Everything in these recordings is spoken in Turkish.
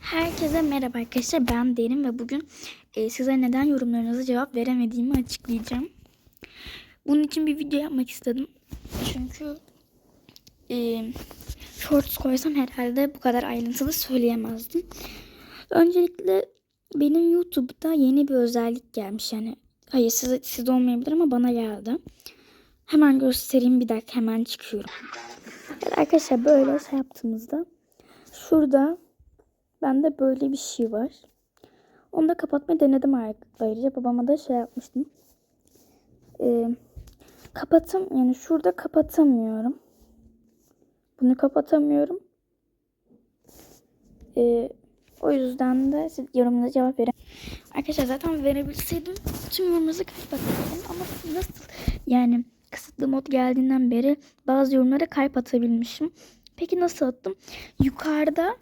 Herkese merhaba arkadaşlar ben Derin ve bugün e, size neden yorumlarınıza cevap veremediğimi açıklayacağım. Bunun için bir video yapmak istedim. Çünkü e, shorts koysam herhalde bu kadar ayrıntılı söyleyemezdim. Öncelikle benim YouTube'da yeni bir özellik gelmiş. Yani hayır size, sizde olmayabilir ama bana geldi. Hemen göstereyim bir dakika hemen çıkıyorum. Evet arkadaşlar böyle şey yaptığımızda şurada Bende böyle bir şey var. Onu da kapatmayı denedim ayrıca. Babama da şey yapmıştım. Ee, kapatım yani şurada kapatamıyorum. Bunu kapatamıyorum. Ee, o yüzden de siz yorumuna cevap verin. Arkadaşlar zaten verebilseydim tüm yorumlarınızı kapatırdım ama nasıl yani kısıtlı mod geldiğinden beri bazı yorumlara kalp atabilmişim. Peki nasıl attım? Yukarıda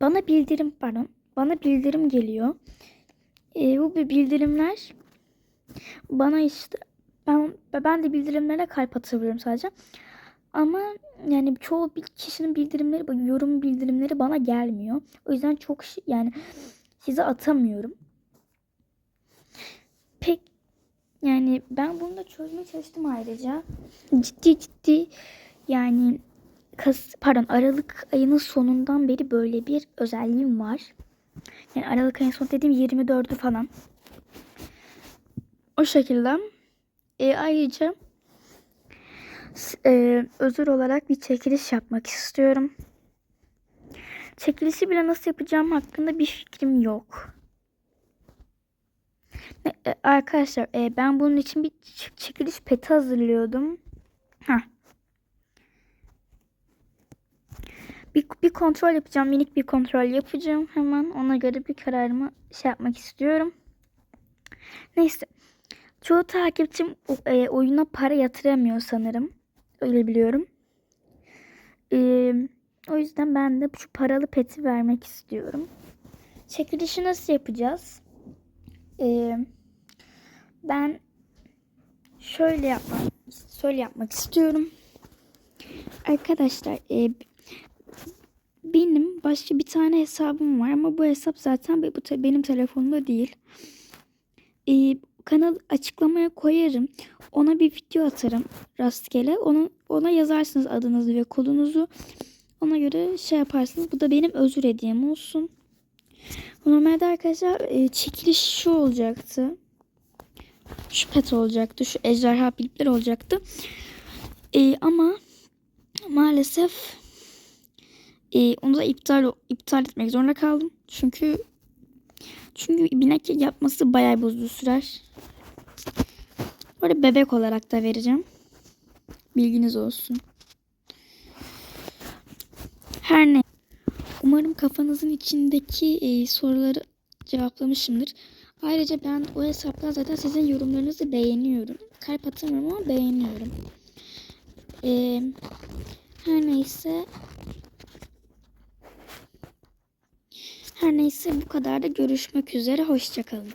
bana bildirim pardon bana bildirim geliyor. E, bu bildirimler bana işte ben ben de bildirimlere kalp atabiliyorum sadece. Ama yani çoğu bir kişinin bildirimleri, yorum bildirimleri bana gelmiyor. O yüzden çok yani size atamıyorum. Pek yani ben bunu da çözmeye çalıştım ayrıca. Ciddi ciddi yani Kas, pardon Aralık ayının sonundan beri böyle bir özelliğim var. Yani Aralık ayının sonu dediğim 24'ü falan. O şekilde. E, ayrıca e, özür olarak bir çekiliş yapmak istiyorum. Çekilişi bile nasıl yapacağım hakkında bir fikrim yok. E, arkadaşlar e, ben bunun için bir çekiliş peti hazırlıyordum. Heh. Bir, bir kontrol yapacağım. Minik bir kontrol yapacağım. Hemen ona göre bir kararımı şey yapmak istiyorum. Neyse. Çoğu takipçim e, oyuna para yatıramıyor sanırım. Öyle biliyorum. E, o yüzden ben de şu paralı peti vermek istiyorum. Çekilişi nasıl yapacağız? E, ben şöyle yapmak, şöyle yapmak istiyorum. Arkadaşlar e, başka bir tane hesabım var ama bu hesap zaten bu benim telefonumda değil. Ee, kanal açıklamaya koyarım. Ona bir video atarım rastgele. Onu, ona yazarsınız adınızı ve kodunuzu. Ona göre şey yaparsınız. Bu da benim özür hediyem olsun. Normalde arkadaşlar e, çekiliş şu olacaktı. Şu pet olacaktı. Şu ejderha bilipler olacaktı. E, ama maalesef e, onu da iptal iptal etmek zorunda kaldım. Çünkü çünkü binek yapması bayağı uzun sürer. Böyle bebek olarak da vereceğim. Bilginiz olsun. Her ne. Umarım kafanızın içindeki e, soruları cevaplamışımdır. Ayrıca ben o hesapta zaten sizin yorumlarınızı beğeniyorum. Kalp atamıyorum ama beğeniyorum. E, her neyse Her neyse bu kadar da görüşmek üzere. Hoşçakalın.